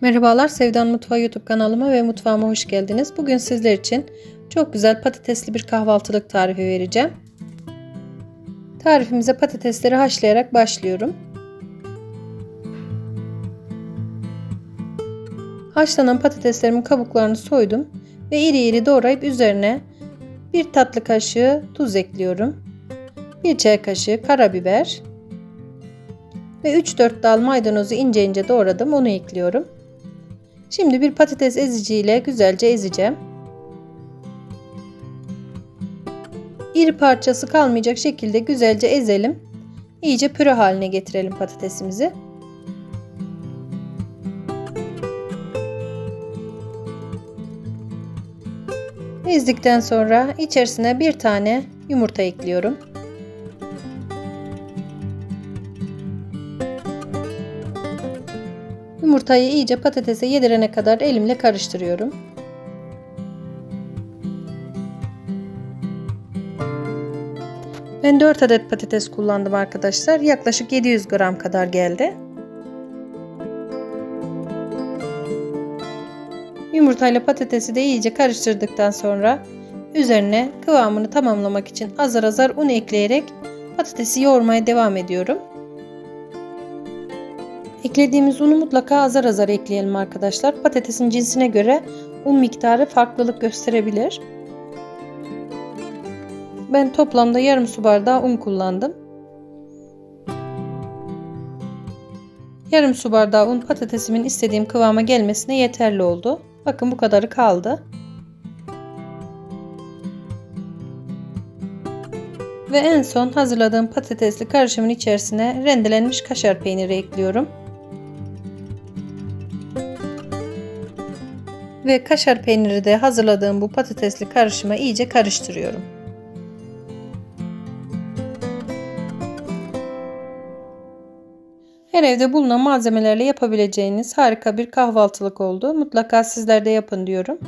Merhabalar Sevdan Mutfağı YouTube kanalıma ve mutfağıma hoş geldiniz. Bugün sizler için çok güzel patatesli bir kahvaltılık tarifi vereceğim. Tarifimize patatesleri haşlayarak başlıyorum. Haşlanan patateslerimin kabuklarını soydum ve iri iri doğrayıp üzerine bir tatlı kaşığı tuz ekliyorum. Bir çay kaşığı karabiber ve 3-4 dal maydanozu ince ince doğradım onu ekliyorum. Şimdi bir patates eziciyle güzelce ezeceğim. İri parçası kalmayacak şekilde güzelce ezelim. İyice püre haline getirelim patatesimizi. Ezdikten sonra içerisine bir tane yumurta ekliyorum. Yumurtayı iyice patatese yedirene kadar elimle karıştırıyorum. Ben 4 adet patates kullandım arkadaşlar. Yaklaşık 700 gram kadar geldi. Yumurtayla patatesi de iyice karıştırdıktan sonra üzerine kıvamını tamamlamak için azar azar un ekleyerek patatesi yoğurmaya devam ediyorum. Eklediğimiz unu mutlaka azar azar ekleyelim arkadaşlar. Patatesin cinsine göre un miktarı farklılık gösterebilir. Ben toplamda yarım su bardağı un kullandım. Yarım su bardağı un patatesimin istediğim kıvama gelmesine yeterli oldu. Bakın bu kadarı kaldı. Ve en son hazırladığım patatesli karışımın içerisine rendelenmiş kaşar peyniri ekliyorum. Ve kaşar peyniri de hazırladığım bu patatesli karışıma iyice karıştırıyorum. Her evde bulunan malzemelerle yapabileceğiniz harika bir kahvaltılık oldu. Mutlaka sizler de yapın diyorum.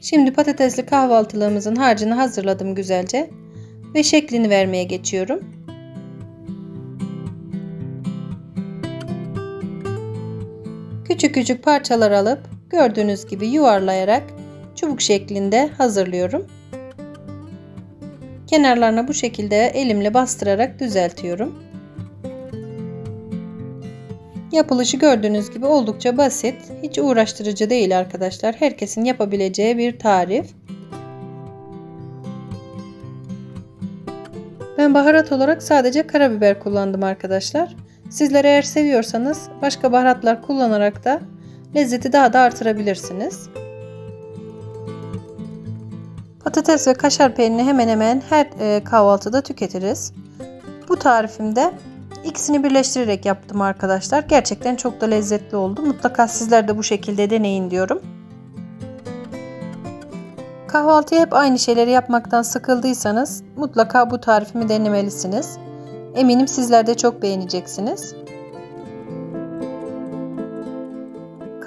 Şimdi patatesli kahvaltılığımızın harcını hazırladım güzelce ve şeklini vermeye geçiyorum. Küçük küçük parçalar alıp gördüğünüz gibi yuvarlayarak çubuk şeklinde hazırlıyorum. Kenarlarına bu şekilde elimle bastırarak düzeltiyorum. Yapılışı gördüğünüz gibi oldukça basit, hiç uğraştırıcı değil arkadaşlar. Herkesin yapabileceği bir tarif. Ben baharat olarak sadece karabiber kullandım arkadaşlar. Sizler eğer seviyorsanız başka baharatlar kullanarak da lezzeti daha da artırabilirsiniz. Patates ve kaşar peynirini hemen hemen her e, kahvaltıda tüketiriz. Bu tarifimde ikisini birleştirerek yaptım arkadaşlar. Gerçekten çok da lezzetli oldu. Mutlaka sizler de bu şekilde deneyin diyorum. Kahvaltıya hep aynı şeyleri yapmaktan sıkıldıysanız mutlaka bu tarifimi denemelisiniz. Eminim sizler de çok beğeneceksiniz.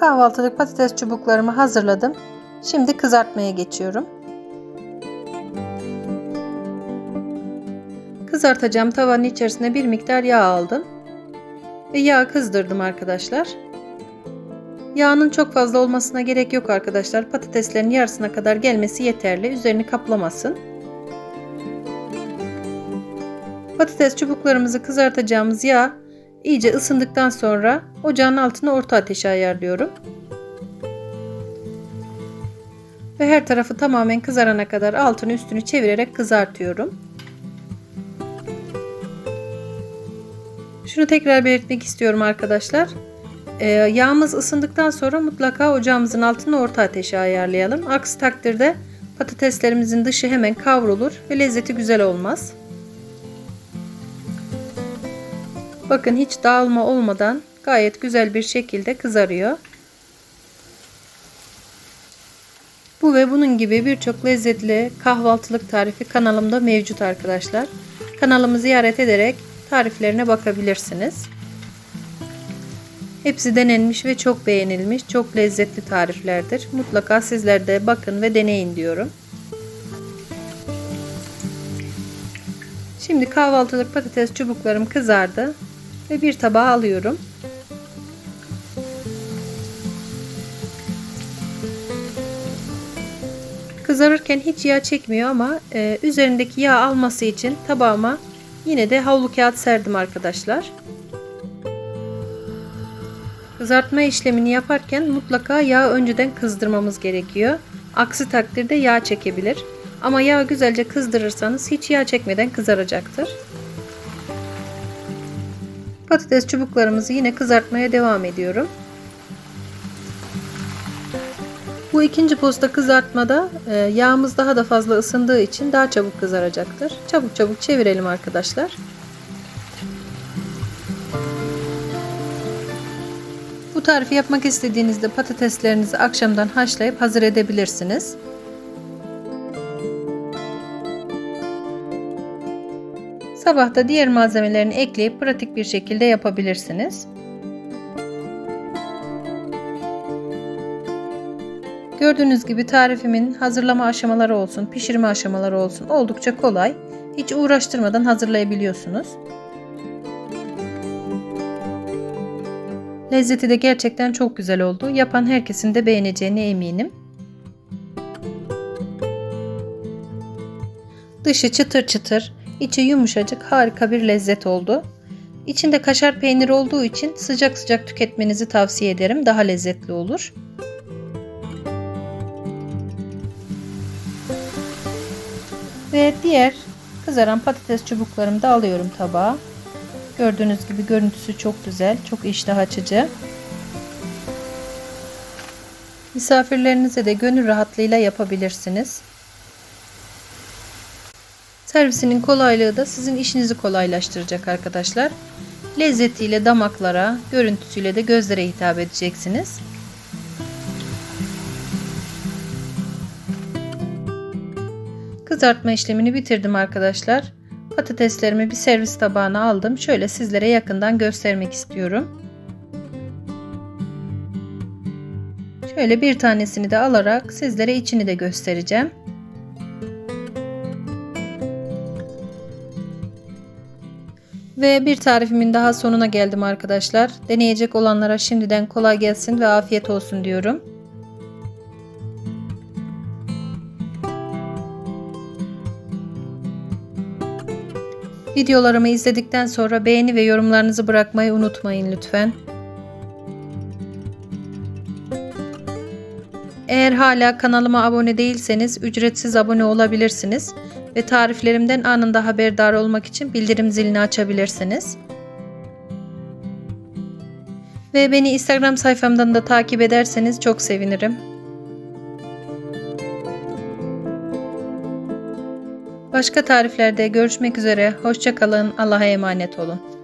Kahvaltılık patates çubuklarımı hazırladım. Şimdi kızartmaya geçiyorum. Kızartacağım tavanın içerisine bir miktar yağ aldım. Ve yağı kızdırdım arkadaşlar. Yağının çok fazla olmasına gerek yok arkadaşlar. Patateslerin yarısına kadar gelmesi yeterli. Üzerini kaplamasın. Patates çubuklarımızı kızartacağımız yağ iyice ısındıktan sonra ocağın altını orta ateşe ayarlıyorum. Ve her tarafı tamamen kızarana kadar altını üstünü çevirerek kızartıyorum. Şunu tekrar belirtmek istiyorum arkadaşlar. Ee, yağımız ısındıktan sonra mutlaka ocağımızın altını orta ateşe ayarlayalım. Aksi takdirde patateslerimizin dışı hemen kavrulur ve lezzeti güzel olmaz. Bakın hiç dağılma olmadan gayet güzel bir şekilde kızarıyor. Bu ve bunun gibi birçok lezzetli kahvaltılık tarifi kanalımda mevcut arkadaşlar. Kanalımı ziyaret ederek tariflerine bakabilirsiniz. Hepsi denenmiş ve çok beğenilmiş, çok lezzetli tariflerdir. Mutlaka sizler de bakın ve deneyin diyorum. Şimdi kahvaltılık patates çubuklarım kızardı ve bir tabağa alıyorum. Kızarırken hiç yağ çekmiyor ama e, üzerindeki yağ alması için tabağıma yine de havlu kağıt serdim arkadaşlar. Kızartma işlemini yaparken mutlaka yağı önceden kızdırmamız gerekiyor. Aksi takdirde yağ çekebilir. Ama yağı güzelce kızdırırsanız hiç yağ çekmeden kızaracaktır. Patates çubuklarımızı yine kızartmaya devam ediyorum. Bu ikinci posta kızartmada e, yağımız daha da fazla ısındığı için daha çabuk kızaracaktır. Çabuk çabuk çevirelim arkadaşlar. Bu tarifi yapmak istediğinizde patateslerinizi akşamdan haşlayıp hazır edebilirsiniz. Sabah da diğer malzemelerini ekleyip pratik bir şekilde yapabilirsiniz. Gördüğünüz gibi tarifimin hazırlama aşamaları olsun, pişirme aşamaları olsun oldukça kolay. Hiç uğraştırmadan hazırlayabiliyorsunuz. Lezzeti de gerçekten çok güzel oldu. Yapan herkesin de beğeneceğine eminim. Dışı çıtır çıtır, içi yumuşacık harika bir lezzet oldu. İçinde kaşar peynir olduğu için sıcak sıcak tüketmenizi tavsiye ederim. Daha lezzetli olur. Ve diğer kızaran patates çubuklarımı da alıyorum tabağa. Gördüğünüz gibi görüntüsü çok güzel, çok iştah açıcı. Misafirlerinize de gönül rahatlığıyla yapabilirsiniz. Servisinin kolaylığı da sizin işinizi kolaylaştıracak arkadaşlar. Lezzetiyle damaklara, görüntüsüyle de gözlere hitap edeceksiniz. Kızartma işlemini bitirdim arkadaşlar. Patateslerimi bir servis tabağına aldım. Şöyle sizlere yakından göstermek istiyorum. Şöyle bir tanesini de alarak sizlere içini de göstereceğim. Ve bir tarifimin daha sonuna geldim arkadaşlar. Deneyecek olanlara şimdiden kolay gelsin ve afiyet olsun diyorum. Videolarımı izledikten sonra beğeni ve yorumlarınızı bırakmayı unutmayın lütfen. Eğer hala kanalıma abone değilseniz ücretsiz abone olabilirsiniz ve tariflerimden anında haberdar olmak için bildirim zilini açabilirsiniz. Ve beni Instagram sayfamdan da takip ederseniz çok sevinirim. Başka tariflerde görüşmek üzere. Hoşçakalın. Allah'a emanet olun.